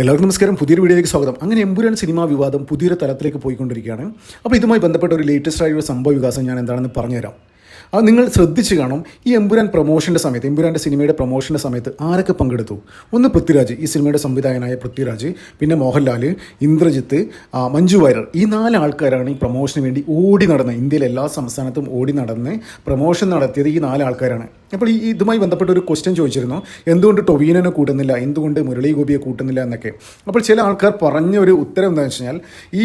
എല്ലാവർക്കും നമസ്കാരം. പുതിയൊരു വീഡിയോയിലേക്ക് സ്വാഗതം. അങ്ങനെ എമ്പുരാൻ സിനിമാ വിവാദം പുതിയൊരു തലത്തിലേക്ക് പോയിക്കൊണ്ടിരിക്കുകയാണ്. അപ്പോൾ ഇതുമായി ബന്ധപ്പെട്ട ഒരു ലേറ്റസ്റ്റ് ആയിട്ടുള്ള സംഭവ വികാസം ഞാൻ എന്താണെന്ന് പറഞ്ഞുതരാം. അത് നിങ്ങൾ ശ്രദ്ധിച്ച് കാണും. ഈ എമ്പുരാൻ പ്രൊമോഷന്റെ സമയത്ത് എമ്പുരാന്റെ സിനിമയുടെ പ്രൊമോഷന്റെ സമയത്ത് ആരൊക്കെ പങ്കെടുത്തു? ഒന്ന് പൃഥ്വിരാജ് ഈ സിനിമയുടെ സംവിധായകനായ പൃഥ്വിരാജ് പിന്നെ മോഹൻലാൽ ഇന്ദ്രജിത്ത് മഞ്ജു വാര്യർ. ഈ നാല് ആൾക്കാരാണ് ഈ പ്രൊമോഷന് വേണ്ടി ഓടി നടന്ന് ഇന്ത്യയിലെ എല്ലാ സംസ്ഥാനത്തും ഓടി നടന്ന് പ്രൊമോഷൻ നടത്തിയത് ഈ നാല് ആൾക്കാരാണ്. അപ്പോൾ ഈ ഇതുമായി ബന്ധപ്പെട്ട ഒരു ക്വസ്റ്റ്യൻ ചോദിച്ചിരുന്നു. എന്തുകൊണ്ട് ടൊവീനനെ കൂട്ടുന്നില്ല? എന്തുകൊണ്ട് മുരളി ഗോപിയെ കൂട്ടുന്നില്ല എന്നൊക്കെ. അപ്പോൾ ചില ആൾക്കാർ പറഞ്ഞ ഒരു ഉത്തരം എന്താണെന്ന് വെച്ച് കഴിഞ്ഞാൽ ഈ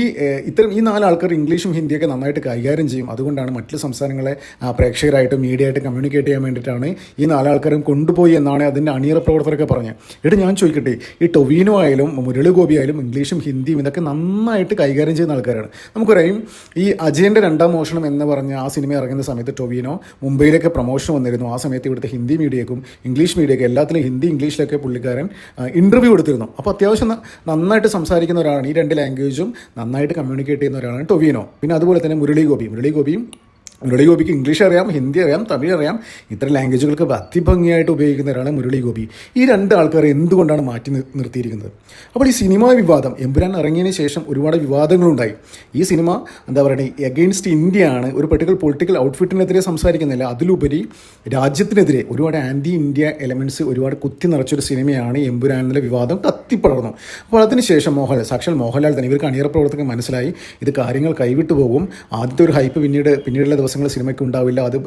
ഇത്തരം ഈ നാല് ആൾക്കാർ ഇംഗ്ലീഷും ഹിന്ദിയൊക്കെ നന്നായിട്ട് കൈകാര്യം ചെയ്യും. അതുകൊണ്ടാണ് മറ്റു സംസ്ഥാനങ്ങളെ പ്രേക്ഷകരായിട്ടും മീഡിയ ആയിട്ട് കമ്മ്യൂണിക്കേറ്റ് ചെയ്യാൻ വേണ്ടിയിട്ടാണ് ഈ നാലാൾക്കാരും കൊണ്ടുപോയി എന്നാണ് അതിന്റെ അണിയറ പ്രവർത്തകരൊക്കെ പറഞ്ഞത്. ഇവിടെ ഞാൻ ചോദിക്കട്ടെ ഈ ടൊവീനോ ആയാലും മുരളി ഗോപി ആയാലും ഇംഗ്ലീഷും ഹിന്ദിയും ഇതൊക്കെ നന്നായിട്ട് കൈകാര്യം ചെയ്യുന്ന ആൾക്കാരാണ്. നമുക്കറിയാം ഈ അജയന്റെ രണ്ടാം മോഷണം എന്ന് പറഞ്ഞ ആ സിനിമ ഇറങ്ങുന്ന സമയത്ത് ടൊവീനോ മുംബൈയിലേക്ക് പ്രൊമോഷൻ വന്നിരുന്നു. ആ സമയത്ത് ഇവിടുത്തെ ഹിന്ദി മീഡിയക്കും ഇംഗ്ലീഷ് മീഡിയക്കും എല്ലാത്തിലും ഹിന്ദി ഇംഗ്ലീഷിലൊക്കെ പുള്ളിക്കാരൻ ഇന്റർവ്യൂ എടുത്തിരുന്നു. അപ്പോൾ അത്യാവശ്യം നന്നായിട്ട് സംസാരിക്കുന്ന ഒരാളാണ്. ഈ രണ്ട് ലാംഗ്വേജും നന്നായിട്ട് കമ്മ്യൂണിക്കേറ്റ് ചെയ്യുന്ന ഒരാളാണ് ടൊവീനോ. പിന്നെ അതുപോലെ തന്നെ മുരളി ഗോപി. മുരളി ഗോപിയും മുരളി ഗോപിക്ക് ഇംഗ്ലീഷ് അറിയാം ഹിന്ദി അറിയാം തമിഴ് അറിയാം. ഇത്തരം ലാംഗ്വേജുകൾക്ക് അതിഭംഗിയായിട്ട് ഉപയോഗിക്കുന്നവരാണ് മുരളി ഗോപി. ഈ രണ്ട് ആൾക്കാരെ എന്തുകൊണ്ടാണ് മാറ്റി നിർത്തിയിരിക്കുന്നത്? അപ്പോൾ ഈ സിനിമാ വിവാദം എമ്പുരാൻ ഇറങ്ങിയതിന് ശേഷം ഒരുപാട് വിവാദങ്ങളുണ്ടായി. ഈ സിനിമ എന്താ പറയുക എഗെയിൻസ്റ്റ് ആണ് ഒരു പെർട്ടിക്കുലർ പൊളിറ്റിക്കൽ ഔട്ട്ഫിറ്റിനെതിരെ സംസാരിക്കുന്നില്ല. അതിലുപരി രാജ്യത്തിനെതിരെ ഒരുപാട് ആന്റി ഇന്ത്യ എലമെന്റ്സ് ഒരുപാട് കുത്തി നിറച്ചൊരു സിനിമയാണ് എമ്പുരാൻ എന്നുള്ള വിവാദം കത്തിപ്പടർന്നു. അപ്പോൾ അതിനുശേഷം മോഹൻലാൽ സാക്ഷാൽ മോഹൻലാൽ തന്നെ ഇവർക്ക് അണിയറ പ്രവർത്തകർ മനസ്സിലായി. ഇത് കാര്യങ്ങൾ കൈവിട്ടു പോകും. ആദ്യത്തെ ഒരു ഹൈപ്പ് പിന്നീട് പിന്നീടുള്ള ദിവസങ്ങൾ സിനിമയ്ക്ക് ഉണ്ടാവില്ല. അത്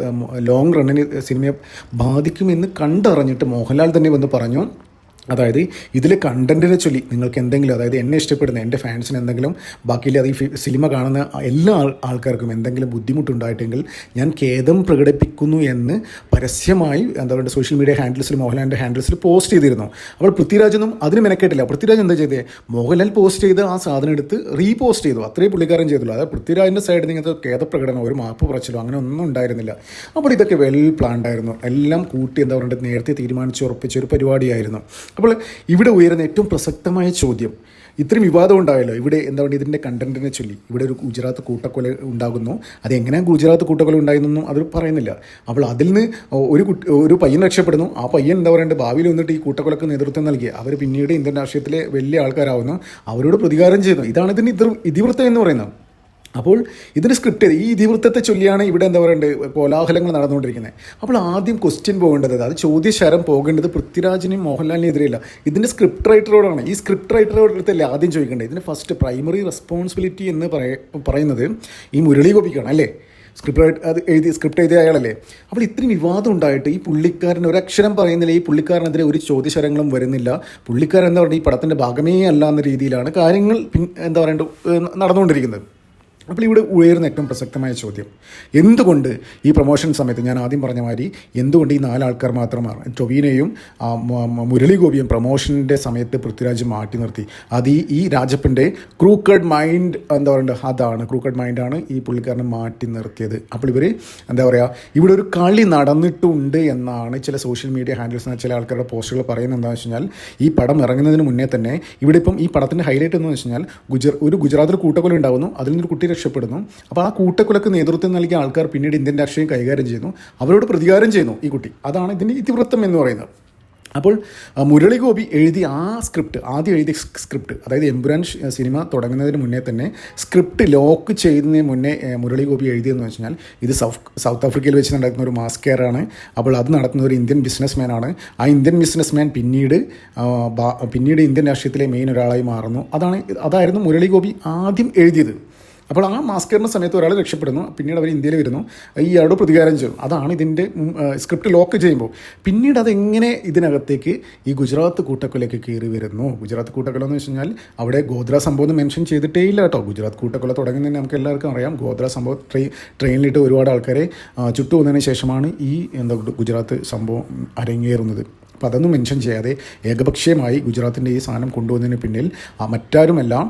ലോങ് റണ്ണിന് സിനിമയെ ബാധിക്കുമെന്ന് കണ്ടറിഞ്ഞിട്ട് മോഹൻലാൽ തന്നെ വന്ന് പറഞ്ഞു. അതായത് ഇതിലെ കണ്ടന്റിനെ ചൊല്ലി നിങ്ങൾക്ക് എന്തെങ്കിലും അതായത് എന്നെ ഇഷ്ടപ്പെടുന്ന എന്റെ ഫാൻസിന് എന്തെങ്കിലും ബാക്കിയില്ല ഈ സിനിമ കാണുന്ന എല്ലാ ആൾക്കാർക്കും എന്തെങ്കിലും ബുദ്ധിമുട്ടുണ്ടായിട്ടെങ്കിൽ ഞാൻ ഖേദം പ്രകടിപ്പിക്കുന്നു എന്ന് പരസ്യമായി എന്താ പറയുക സോഷ്യൽ മീഡിയ ഹാൻഡിൽസിൽ മോഹൻലാലിന്റെ ഹാൻഡിൽസിൽ പോസ്റ്റ് ചെയ്തിരുന്നു. അപ്പോൾ പൃഥ്വിരാജൊന്നും അതിന് മെനക്കെട്ടില്ല. പൃഥ്വിരാജ് എന്താ ചെയ്തേ? മോഹൻലാൽ പോസ്റ്റ് ചെയ്ത് ആ സാധനം എടുത്ത് റീപോസ്റ്റ് ചെയ്തു. അത്രയും പുള്ളിക്കാരൻ ചെയ്തുള്ളൂ അതായത് പൃഥ്വിരാജിന്റെ സൈഡിൽ ഇങ്ങനത്തെ ഖേദപ്രകടനം ഒരു മാപ്പ് പറച്ചിലോ അങ്ങനെ ഒന്നും ഉണ്ടായിരുന്നില്ല. അപ്പോൾ ഇതൊക്കെ വെൽ പ്ലാൻഡ് ആയിരുന്നു. എല്ലാം കൂട്ടി എന്താ പറയുക നേരത്തെ തീരുമാനിച്ച് ഉറപ്പിച്ച ഒരു പരിപാടിയായിരുന്നു. അപ്പോൾ ഇവിടെ ഉയരുന്ന ഏറ്റവും പ്രസക്തമായ ചോദ്യം ഇത്രയും വിവാദം ഉണ്ടായല്ലോ ഇവിടെ എന്താ പറയുക ഇതിന്റെ കണ്ടന്റിനെ ചൊല്ലി. ഇവിടെ ഒരു ഗുജറാത്ത് കൂട്ടക്കൊല ഉണ്ടാകുന്നു. അത് എങ്ങനെയാണ് ഗുജറാത്ത് കൂട്ടക്കൊല ഉണ്ടായിരുന്നു അത് പറയുന്നില്ല. അപ്പോൾ അതിൽ നിന്ന് ഒരു കുട്ടി ഒരു പയ്യൻ രക്ഷപ്പെടുന്നു. ആ പയ്യൻ എന്താ പറയുക ഭാവിയിൽ വന്നിട്ട് ഈ കൂട്ടക്കൊലക്ക് നേതൃത്വം നൽകി. അവർ പിന്നീട് ഇന്ത്യൻ രാഷ്ട്രീയത്തിലെ വലിയ ആൾക്കാരാവുന്നു. അവരോട് പ്രതികാരം ചെയ്യുന്നു. ഇതാണ് ഇതിന്റെ ഇതിവൃത്തം എന്ന് പറയുന്നത്. അപ്പോൾ ഇതിന് സ്ക്രിപ്റ്റ് ചെയ്ത് ഈ ഇതിവൃത്തത്തെ ചൊല്ലിയാണ് ഇവിടെ എന്താ പറയണ്ടത് കോലാഹലങ്ങൾ നടന്നുകൊണ്ടിരിക്കുന്നത്. അപ്പോൾ ആദ്യം ക്വസ്റ്റ്യൻ പോകേണ്ടത് അത് ചോദ്യശരം പോകേണ്ടത് പൃഥ്വിരാജിനും മോഹൻലാലിനും എതിരെയല്ല. ഇതിന്റെ സ്ക്രിപ്റ്റ് റൈറ്ററോടാണ് ഈ സ്ക്രിപ്റ്റ് റൈറ്ററോട് അടുത്തല്ലേ ആദ്യം ചോദിക്കേണ്ടത്? ഇതിന് ഫസ്റ്റ് പ്രൈമറി റെസ്പോൺസിബിലിറ്റി എന്ന് പറയുന്നത് ഈ മുരളി ഗോപിക്കാണ് അല്ലേ? സ്ക്രിപ്റ്റ് അത് എഴുതി സ്ക്രിപ്റ്റ് എഴുതിയ അയാളല്ലേ? അപ്പോൾ ഇത്രയും വിവാദം ഉണ്ടായിട്ട് ഈ പുള്ളിക്കാരൻ ഒരക്ഷരം പറയുന്നില്ല ഈ പുള്ളിക്കാരനെതിരെ ഒരു ചോദ്യശരങ്ങളും വരുന്നില്ല. പുള്ളിക്കാരൻ എന്താ പറയുക ഈ പടത്തിന്റെ ഭാഗമേ അല്ല എന്ന രീതിയിലാണ് കാര്യങ്ങൾ എന്താ ഏഹ് നടന്നുകൊണ്ടിരിക്കുന്നത്. അപ്പോൾ ഇവിടെ ഉയർന്ന ഏറ്റവും പ്രസക്തമായ ചോദ്യം. എന്തുകൊണ്ട് ഈ പ്രൊമോഷൻ സമയത്ത് ഞാൻ ആദ്യം പറഞ്ഞ മാതിരി എന്തുകൊണ്ട് ഈ നാലാൾക്കാർ മാത്രമാണ് ടൊവീനയും മുരളിഗോപിയും പ്രൊമോഷന്റെ സമയത്ത് പൃഥ്വിരാജ് മാറ്റി നിർത്തി. അത് ഈ ഈ രാജപ്പന്റെ ക്രൂക്കഡ് മൈൻഡ് എന്താ പറയുക അതാണ്. ക്രൂക്കഡ് മൈൻഡാണ് ഈ പുള്ളിക്കാരനെ മാറ്റി നിർത്തിയത്. അപ്പോൾ ഇവർ എന്താ പറയുക ഇവിടെ ഒരു കളി നടന്നിട്ടുണ്ട് എന്നാണ് ചില സോഷ്യൽ മീഡിയ ഹാൻഡിൽസ് ചില ആൾക്കാരുടെ പോസ്റ്റുകൾ പറയുന്നത് എന്താണെന്ന് വെച്ച് കഴിഞ്ഞാൽ ഈ പടം ഇറങ്ങുന്നതിന് മുന്നേ തന്നെ ഇവിടെ ഇപ്പം ഈ പടത്തിന്റെ ഹൈലൈറ്റ് എന്ന് വെച്ച് കഴിഞ്ഞാൽ ഗുജർ ഒരു ഗുജറാത്തിൽ കൂട്ടക്കൊല ഉണ്ടാകുന്നു അതിൽ നിന്നൊരു കുട്ടി രക്ഷപ്പെടുന്നു. അപ്പോൾ ആ കൂട്ടക്കൊലക്ക് നേതൃത്വം നൽകിയ ആൾക്കാർ പിന്നീട് ഇന്ത്യൻ രാഷ്ട്രീയം കൈകാര്യം ചെയ്യുന്നു. അവരോട് പ്രതികാരം ചെയ്യുന്നു ഈ കുട്ടി. അതാണ് ഇതിന്റെ ഇതിവൃത്തം എന്ന് പറയുന്നത്. അപ്പോൾ മുരളി ഗോപി എഴുതിയ ആ സ്ക്രിപ്റ്റ് ആദ്യം എഴുതിയ സ്ക്രിപ്റ്റ് അതായത് എംബുരാൻ സിനിമ തുടങ്ങുന്നതിന് മുന്നേ തന്നെ സ്ക്രിപ്റ്റ് ലോക്ക് ചെയ്യുന്നതിന് മുന്നേ മുരളി ഗോപി എഴുതിയെന്ന് വെച്ച് കഴിഞ്ഞാൽ ഇത് സൗത്ത് സൗത്ത് ആഫ്രിക്കയിൽ വെച്ച് നടക്കുന്ന ഒരു മാസ് കെയറാണ് അപ്പോൾ അത് നടത്തുന്ന ഒരു ഇന്ത്യൻ ബിസിനസ്മാൻ ആണ് ആ ഇന്ത്യൻ ബിസിനസ്മാൻ പിന്നീട് പിന്നീട് ഇന്ത്യൻ രാഷ്ട്രീയത്തിലെ മെയിൻ ഒരാളായി മാറുന്നു. അതാണ് അതായിരുന്നു മുരളി ഗോപി ആദ്യം എഴുതിയത്. അപ്പോൾ ആ മാസ്കറിന്റെ സമയത്ത് ഒരാൾ രക്ഷപ്പെടുന്നു. പിന്നീട് അവർ ഇന്ത്യയിൽ വരുന്നു. ഇയാളോട് പ്രതികാരം ചെയ്യും അതാണ് ഇതിന്റെ സ്ക്രിപ്റ്റ് ലോക്ക് ചെയ്യുമ്പോൾ. പിന്നീട് അതെങ്ങനെ ഇതിനകത്തേക്ക് ഈ ഗുജറാത്ത് കൂട്ടക്കൊലയ്ക്ക് കയറി വരുന്നു? ഗുജറാത്ത് കൂട്ടക്കൊല എന്ന് വെച്ച് കഴിഞ്ഞാൽ അവിടെ ഗോദ്ര സംഭവം ഒന്നും മെൻഷൻ ചെയ്തിട്ടേ ഇല്ല കേട്ടോ. ഗുജറാത്ത് കൂട്ടക്കൊല തുടങ്ങുന്നതിന് നമുക്ക് എല്ലാവർക്കും അറിയാം. ഗോദ്ര സംഭവം ട്രെയിൻ ട്രെയിനിലിട്ട് ഒരുപാട് ആൾക്കാരെ ആ, ചുട്ടു വന്നതിന് ശേഷമാണ് ഈ എന്താ ഗുജറാത്ത് സംഭവം അരങ്ങേറുന്നത്. അപ്പോൾ അതൊന്നും മെൻഷൻ ചെയ്യാതെ ഏകപക്ഷീയമായി ഗുജറാത്തിന്റെ ഈ സാധനം കൊണ്ടുവന്നതിന് പിന്നിൽ മറ്റാരുമെല്ലാം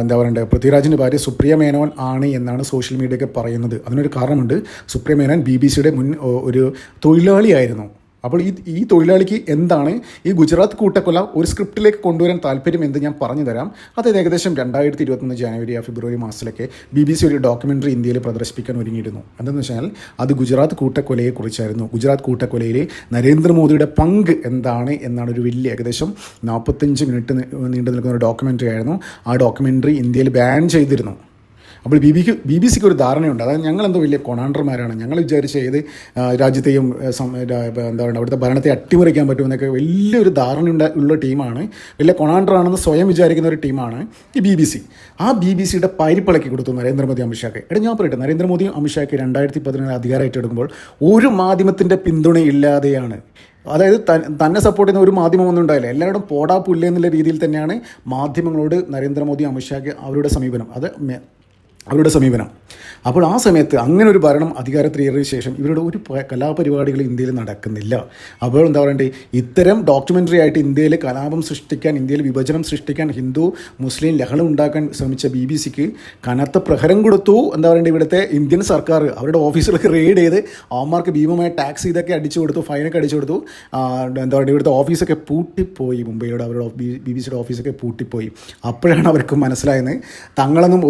എന്താ പറയണ്ടേ? പൃഥ്വിരാജിന്റെ ഭാര്യ സുപ്രിയ മേനോൻ ആണ് എന്നാണ് സോഷ്യൽ മീഡിയയൊക്കെ പറയുന്നത്. അതിനൊരു കാരണമുണ്ട്. സുപ്രിയ മേനോൻ ബി ബി സിയുടെ മുൻ ഒരു തൊഴിലാളിയായിരുന്നു. അപ്പോൾ ഈ ഈ തൊഴിലാളിക്ക് എന്താണ് ഈ ഗുജറാത്ത് കൂട്ടക്കൊല ഒരു സ്ക്രിപ്റ്റിലേക്ക് കൊണ്ടുവരാൻ താല്പര്യം എന്ന് ഞാൻ പറഞ്ഞു തരാം. അതായത് ഏകദേശം രണ്ടായിരത്തി ഇരുപത്തൊന്ന് ജനുവരി ഫെബ്രുവരി മാസത്തിലൊക്കെ ബി ബി സി ഒരു ഡോക്യുമെന്ററി ഇന്ത്യയിൽ പ്രദർശിപ്പിക്കാൻ ഒരുങ്ങിയിരുന്നു. എന്തെന്ന് വെച്ചാൽ അത് ഗുജറാത്ത് കൂട്ടക്കൊലയെക്കുറിച്ചായിരുന്നു ഗുജറാത്ത് കൂട്ടക്കൊലയിൽ നരേന്ദ്രമോദിയുടെ പങ്ക് എന്താണ് എന്നാണ് ഒരു വലിയ ഏകദേശം നാൽപ്പത്തഞ്ച് മിനിറ്റ് നീണ്ടു നിൽക്കുന്ന ഒരു ഡോക്യുമെന്ററി ആയിരുന്നു. ആ ഡോക്യുമെന്ററി ഇന്ത്യയിൽ ബാൻ ചെയ്തിരുന്നു. അപ്പോൾ ബി ബിക്ക് ബി ബി സിക്ക് ഒരു ധാരണയുണ്ട്. അതായത് ഞങ്ങളെന്തോ വലിയ കൊണാണ്ടർമാരാണ്. ഞങ്ങൾ വിചാരിച്ച ഏത് രാജ്യത്തെയും എന്താ പറയുക അവിടുത്തെ ഭരണത്തെ അട്ടിമറിക്കാൻ പറ്റുമെന്നൊക്കെ വലിയൊരു ധാരണ ഉണ്ട ഉള്ള ടീമാണ്. വലിയ കൊണാണ്ടറാണെന്ന് സ്വയം വിചാരിക്കുന്ന ഒരു ടീമാണ് ഈ ബി ബി സി ആ ബി ബി സിയുടെ പരിപ്പിളക്കി കൊടുത്തു നരേന്ദ്രമോദി അമിത്ഷാക്ക്. എടാ ഞാൻ പറയട്ടെ നരേന്ദ്രമോദി അമിത്ഷാക്ക് രണ്ടായിരത്തി പതിനേഴ് അധികാരം ഏറ്റെടുക്കുമ്പോൾ ഒരു മാധ്യമത്തിന്റെ പിന്തുണയില്ലാതെയാണ്. അതായത് തന്നെ സപ്പോർട്ട് ചെയ്യുന്ന ഒരു മാധ്യമം ഒന്നും ഉണ്ടായില്ല. എല്ലാവരും പോടാ പുല്ലേ എന്നുള്ള രീതിയിൽ തന്നെയാണ് മാധ്യമങ്ങളോട് നരേന്ദ്രമോദി അമിത്ഷാക്ക് അവരുടെ സമീപനം. അത് അവരുടെ സമീപനം. അപ്പോൾ ആ സമയത്ത് അങ്ങനെ ഒരു ഭരണം അധികാരത്തിലേറിയ ശേഷം ഇവരുടെ ഒരു കലാപരിപാടികൾ ഇന്ത്യയിൽ നടക്കുന്നില്ല. അപ്പോൾ എന്താ പറയണ്ടേ? ഇത്തരം ഡോക്യുമെന്ററി ആയിട്ട് ഇന്ത്യയിൽ കലാപം സൃഷ്ടിക്കാൻ ഇന്ത്യയിൽ വിഭജനം സൃഷ്ടിക്കാൻ ഹിന്ദു മുസ്ലിം ലഹളം ഉണ്ടാക്കാൻ ശ്രമിച്ച ബി ബി സിക്ക് കനത്ത പ്രഹരം കൊടുത്തു. എന്താ പറയണ്ടേ? ഇവിടുത്തെ ഇന്ത്യൻ സർക്കാർ അവരുടെ ഓഫീസുകളൊക്കെ റെയ്ഡ് ചെയ്ത് അവന്മാർക്ക് ഭീമമായ ടാക്സ് ഇതൊക്കെ അടിച്ചു കൊടുത്തു ഫൈനൊക്കെ അടിച്ചു കൊടുത്തു. എന്താ പറയുക ഇവിടുത്തെ ഓഫീസൊക്കെ പൂട്ടിപ്പോയി. മുംബൈയുടെ അവരുടെ ബി ബി സിയുടെ ഓഫീസൊക്കെ പൂട്ടിപ്പോയി. അപ്പോഴാണ് അവർക്ക് മനസ്സിലായത് തങ്ങളൊന്നും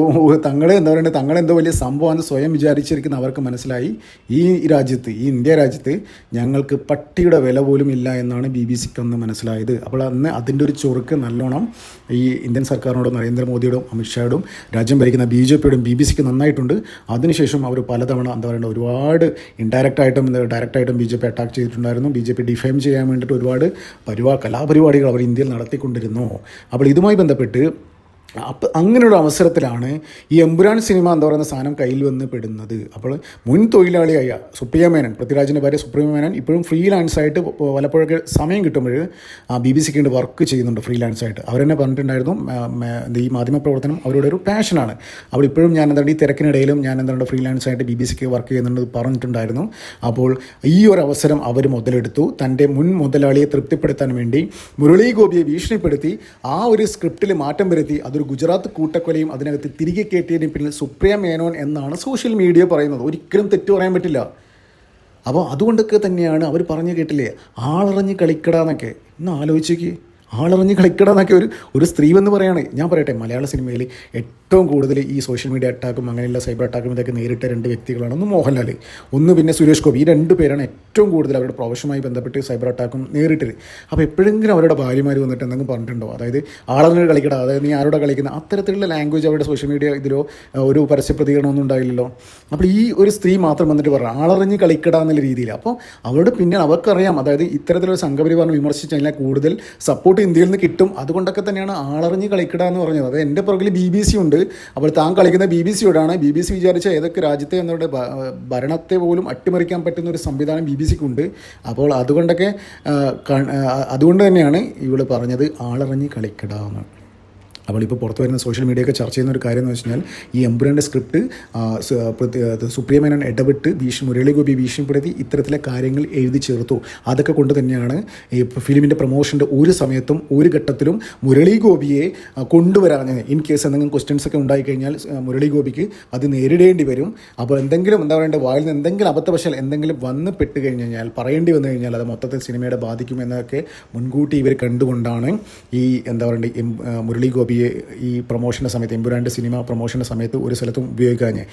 തങ്ങളെ എന്താ പറയുക തങ്ങളെന്തോ വലിയ സംഭവമാണെന്ന് സ്വയം വിചാരിച്ചിരിക്കുന്ന അവർക്ക് മനസ്സിലായി. ഈ രാജ്യത്ത് ഈ ഇന്ത്യ രാജ്യത്ത് ഞങ്ങൾക്ക് പട്ടിയുടെ വില പോലും ഇല്ല എന്നാണ് ബി ബി സിക്ക് അന്ന് മനസ്സിലായത്. അപ്പോൾ അന്ന് അതിന്റെ ഒരു ചൊറുക്ക് നല്ലോണം ഈ ഇന്ത്യൻ സർക്കാരിനോടും നരേന്ദ്രമോദിയോടും അമിത്ഷായോടും രാജ്യം ഭരിക്കുന്ന ബി ജെ പിയോടും ബി ബി സിക്ക് നന്നായിട്ടുണ്ട്. അതിനുശേഷം അവർ പലതവണ എന്താ പറയുക ഒരുപാട് ഇൻഡയറക്റ്റായിട്ടും എന്താ ഡയറക്റ്റ് ആയിട്ടും ബി ജെ പി അറ്റാക്ക് ചെയ്തിട്ടുണ്ടായിരുന്നു. ബി ജെ പി ഡിഫൈം ചെയ്യാൻ വേണ്ടിയിട്ട് ഒരുപാട് പരിപാ കലാപരിപാടികൾ അവർ ഇന്ത്യയിൽ നടത്തിക്കൊണ്ടിരുന്നു. അപ്പോൾ ഇതുമായി ബന്ധപ്പെട്ട് അപ്പം അങ്ങനെയുള്ള അവസരത്തിലാണ് ഈ എമ്പുരാൻ സിനിമ എന്ന് പറയുന്ന സാധനം കയ്യിൽ വന്ന് പെടുന്നത്. അപ്പോൾ മുൻ തൊഴിലാളിയായ സുപ്രിയ മേനൻ പൃഥ്വിരാജിന്റെ ഭാര്യ സുപ്രിയ മേനൻ ഇപ്പോഴും ഫ്രീലാൻസ് ആയിട്ട് പലപ്പോഴൊക്കെ സമയം കിട്ടുമ്പോൾ ബി ബി സിക്ക് വേണ്ടി വർക്ക് ചെയ്യുന്നുണ്ട് ഫ്രീലാൻസ് ആയിട്ട് അവരെന്നെ പറഞ്ഞിട്ടുണ്ടായിരുന്നു ഈ മാധ്യമപ്രവർത്തനം അവരുടെ ഒരു പാഷനാണ്. അവിടെ ഇപ്പോഴും ഞാൻ എന്താണ് ഈ തിരക്കിനിടയിലും ഞാൻ എന്താണ് ഫ്രീലാൻസ് ആയിട്ട് ബി ബി സിക്ക് വർക്ക് ചെയ്യുന്നുണ്ട് പറഞ്ഞിട്ടുണ്ടായിരുന്നു. അപ്പോൾ ഈ ഒരു അവസരം അവർ മുതലെടുത്തു. തന്റെ മുൻ മുതലാളിയെ തൃപ്തിപ്പെടുത്താൻ വേണ്ടി മുരളി ഗോപിയെ ഭീഷണിപ്പെടുത്തി ആ ഒരു സ്ക്രിപ്റ്റിൽ മാറ്റം വരുത്തി അതൊരു ഗുജറാത്ത് കൂട്ടക്കൊലയും അതിനകത്ത് തിരികെ കയറ്റിയതിന് പിന്നിൽ സുപ്രിയ മേനോൻ എന്നാണ് സോഷ്യൽ മീഡിയ പറയുന്നത്. ഒരിക്കലും തെറ്റു പറയാൻ പറ്റില്ല. അപ്പോൾ അതുകൊണ്ടൊക്കെ തന്നെയാണ് അവർ പറഞ്ഞു കേട്ടില്ലേ ആളറിഞ്ഞ് കളിക്കടാന്നൊക്കെ ഇന്ന് ആലോചിച്ചേക്ക് ആളറിഞ്ഞ് കളിക്കടാന്നൊക്കെ ഒരു ഒരു സ്ത്രീ എന്ന് പറയാണ്. ഞാൻ പറയട്ടെ മലയാള സിനിമയിൽ ഏറ്റവും കൂടുതൽ ഈ സോഷ്യൽ മീഡിയ അറ്റാക്കും അങ്ങനെയുള്ള സൈബർ അറ്റാക്കും ഇതൊക്കെ നേരിട്ട രണ്ട് വ്യക്തികളാണ് ഒന്ന് മോഹൻലാൽ. ഒന്ന് പിന്നെ സുരേഷ് ഗോപി. ഈ രണ്ട് പേരാണ് ഏറ്റവും കൂടുതൽ അവരുടെ പ്രൊഫഷനുമായി ബന്ധപ്പെട്ട് സൈബർ അറ്റാക്കും നേരിട്ടത്. അപ്പോൾ എപ്പോഴെങ്കിലും അവരുടെ ഭാര്യമാർ വന്നിട്ട് എന്തെങ്കിലും പറഞ്ഞിട്ടുണ്ടോ? അതായത് ആളങ്ങനെ കളിക്കട. അതായത് നീ ആരോടെ കളിക്കുന്ന? അത്തരത്തിലുള്ള ലാംഗ്വേജ് അവരുടെ സോഷ്യൽ മീഡിയ ഇതിലോ ഒരു പരസ്യ പ്രതികരണമൊന്നും ഉണ്ടായില്ലല്ലോ. അപ്പോൾ ഈ ഒരു സ്ത്രീ മാത്രം വന്നിട്ട് പറഞ്ഞു ആളറിഞ്ഞ് കളിക്കട എന്നുള്ള രീതിയിൽ അപ്പോൾ അവരുടെ പിന്നെ അവർക്കറിയാം. അതായത് ഇത്തരത്തിലൊരു സംഘപരിവാറിനെ വിമർശിച്ച് കഴിഞ്ഞാൽ കൂടുതൽ സപ്പോർട്ട് ഇന്ത്യയിൽ നിന്ന് കിട്ടും. അതുകൊണ്ടൊക്കെ തന്നെയാണ് ആളറിഞ്ഞ് കളിക്കട എന്ന് പറഞ്ഞത്. അത് എന്റെ പുറകിൽ ബി ബി സി ഉണ്ട്. അപ്പോൾ താൻ കളിക്കുന്ന ബി ബി സിയോടാണ് ബി ബി സി വിചാരിച്ച ഏതൊക്കെ രാജ്യത്തെ എന്നവരുടെ ഭരണത്തെ പോലും അട്ടിമറിക്കാൻ പറ്റുന്ന ഒരു സംവിധാനം ബി ബി സിക്കുണ്ട്. അപ്പോൾ അതുകൊണ്ടൊക്കെ അതുകൊണ്ട് തന്നെയാണ് ഇവൾ പറഞ്ഞത് ആളറിഞ്ഞ് കളിക്കട എന്ന്. അപ്പോൾ ഇപ്പോൾ പുറത്ത് വരുന്ന സോഷ്യൽ മീഡിയ ഒക്കെ ചർച്ച ചെയ്യുന്ന ഒരു കാര്യം എന്ന് വെച്ച് കഴിഞ്ഞാൽ ഈ എംപുരാന്റെ സ്ക്രിപ്റ്റ് സുപ്രിയമേനൻ ഇടപെട്ട് ഭീഷണി മുരളി ഗോപി ഭീഷണിപ്പെടുത്തി ഇത്തരത്തിലെ കാര്യങ്ങൾ എഴുതി ചേർത്തു. അതൊക്കെ കൊണ്ട് തന്നെയാണ് ഈ ഫിലിമിന്റെ പ്രൊമോഷന്റെ ഒരു സമയത്തും ഒരു ഘട്ടത്തിലും മുരളി ഗോപിയെ കൊണ്ടുവരാഞ്ഞത് ഇൻ കേസ് എന്തെങ്കിലും ക്വസ്റ്റ്യൻസ് ഒക്കെ ഉണ്ടായിക്കഴിഞ്ഞാൽ മുരളി ഗോപിക്ക് അത് നേരിടേണ്ടി വരും. അപ്പോൾ എന്തെങ്കിലും എന്താ പറയേണ്ടത് വായിൽ നിന്ന് എന്തെങ്കിലും അബദ്ധവശാൽ എന്തെങ്കിലും വന്ന് പെട്ട് കഴിഞ്ഞ് കഴിഞ്ഞാൽ പറയേണ്ടി വന്നു കഴിഞ്ഞാൽ അത് മൊത്തത്തിൽ സിനിമയുടെ ബാധിക്കുമെന്നൊക്കെ മുൻകൂട്ടി ഇവർ കണ്ടുകൊണ്ടാണ് ഈ എന്താ പറയുക മുരളി ഗോപിയെ ഈ പ്രൊമോഷന്റെ സമയത്ത് എമ്പുരാന്റെ സിനിമ പ്രൊമോഷന്റെ സമയത്ത് ഒരു സ്ഥലത്തും ഉപയോഗിക്കാഞ്ഞ്.